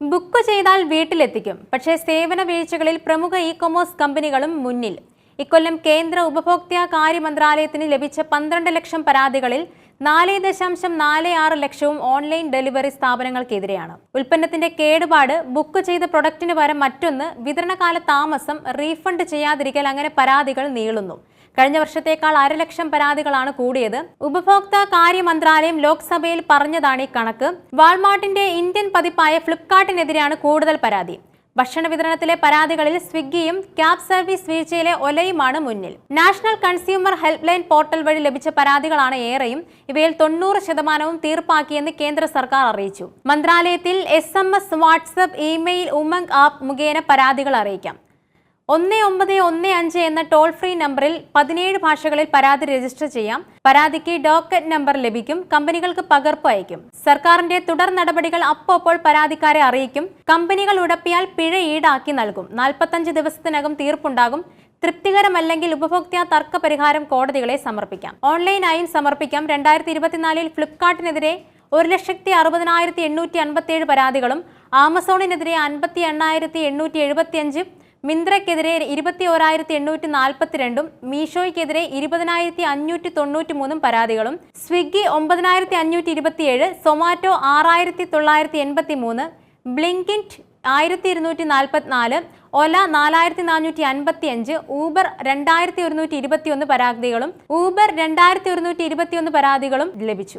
Book ചെയ്താൽ വീട്ടിലെത്തിക്കും. പക്ഷേ സേവന വീഴ്ചകളിൽ പ്രമുഖ ഇ കൊമേഴ്സ് കമ്പനികളും മുന്നിൽ. ഇക്കൊല്ലം കേന്ദ്ര ഉപഭോക്തൃ കാര്യ മന്ത്രാലയത്തിന് ലഭിച്ച പന്ത്രണ്ട് ലക്ഷം പരാതികളിൽ നാല് ദശാംശം നാല് ആറ് ലക്ഷവും ഓൺലൈൻ ഡെലിവറി സ്ഥാപനങ്ങൾക്കെതിരെയാണ്. ഉൽപ്പന്നത്തിന്റെ കേടുപാട് ബുക്ക് ചെയ്ത പ്രൊഡക്റ്റിന് പകരം മറ്റൊന്ന് വിതരണകാല താമസം റീഫണ്ട് ചെയ്യാതിരിക്കൽ അങ്ങനെ പരാതികൾ നീളുന്നു. കഴിഞ്ഞ വർഷത്തേക്കാൾ അരലക്ഷം പരാതികളാണ് കൂടിയത്. ഉപഭോക്തൃ കാര്യ മന്ത്രാലയം ലോക്സഭയിൽ പറഞ്ഞതാണ് ഈ കണക്ക്. വാൾമാർട്ടിന്റെ ഇന്ത്യൻ പതിപ്പായ ഫ്ലിപ്കാർട്ടിനെതിരെയാണ് കൂടുതൽ പരാതി. ഭക്ഷണ വിതരണത്തിലെ പരാതികളിൽ സ്വിഗ്ഗിയും ക്യാബ് സർവീസ് വീഴ്ചയിലെ ഒലയുമാണ് മുന്നിൽ. National consumer helpline portal വഴി ലഭിച്ച പരാതികളാണ് ഏറെയും. ഇവയിൽ തൊണ്ണൂറ് ശതമാനവും തീർപ്പാക്കിയെന്ന് കേന്ദ്ര സർക്കാർ അറിയിച്ചു. മന്ത്രാലയത്തിൽ S M S WhatsApp email Umang app മുഖേന പരാതികൾ അറിയിക്കാം. ഒന്ന് ഒമ്പത് ഒന്ന് അഞ്ച് എന്ന ടോൾ ഫ്രീ നമ്പറിൽ പതിനേഴ് ഭാഷകളിൽ പരാതി രജിസ്റ്റർ ചെയ്യാം. പരാതിക്ക് ഡോക്കറ്റ് നമ്പർ ലഭിക്കും. കമ്പനികൾക്ക് പകർപ്പ് അയക്കും സർക്കാരിന്റെ തുടർ നടപടികൾ അപ്പോൾ പരാതിക്കാരെ അറിയിക്കും. കമ്പനികൾ ഉടപ്പിയാൽ പിഴ ഈടാക്കി നൽകും. നാൽപ്പത്തഞ്ച് ദിവസത്തിനകം തീർപ്പുണ്ടാകും. തൃപ്തികരമല്ലെങ്കിൽ ഉപഭോക്തൃ തർക്ക പരിഹാരം കോടതികളെ സമർപ്പിക്കാം. ഓൺലൈനായും സമർപ്പിക്കാം. രണ്ടായിരത്തി ഇരുപത്തിനാലിൽ ഫ്ലിപ്കാർട്ടിനെതിരെ ഒരു ലക്ഷത്തി അറുപതിനായിരത്തി എണ്ണൂറ്റി അൻപത്തിയേഴ് പരാതികളും ആമസോണിനെതിരെ അൻപത്തി എണ്ണായിരത്തി എണ്ണൂറ്റി എഴുപത്തിയഞ്ച് മിന്ത്രയ്ക്കെതിരെ ഇരുപത്തി ഓരായിരത്തി എണ്ണൂറ്റി നാൽപ്പത്തിരണ്ടും മീഷോയ്ക്കെതിരെ ഇരുപതിനായിരത്തി അഞ്ഞൂറ്റി തൊണ്ണൂറ്റി മൂന്നും പരാതികളും സ്വിഗ്ഗി ഒമ്പതിനായിരത്തി അഞ്ഞൂറ്റി ഇരുപത്തിയേഴ് സൊമാറ്റോ ആറായിരത്തി തൊള്ളായിരത്തി എൺപത്തി മൂന്ന് ബ്ലിങ്കിന്റ് ആയിരത്തി ഇരുന്നൂറ്റി നാൽപ്പത്തിനാല് ഒല നാലായിരത്തി നാനൂറ്റി അൻപത്തി അഞ്ച് ഊബർ രണ്ടായിരത്തി ഒരുന്നൂറ്റി ഇരുപത്തിയൊന്ന് പരാതികളും ഊബർ രണ്ടായിരത്തി ഒരുന്നൂറ്റി ഇരുപത്തിയൊന്ന് പരാതികളും ലഭിച്ചു.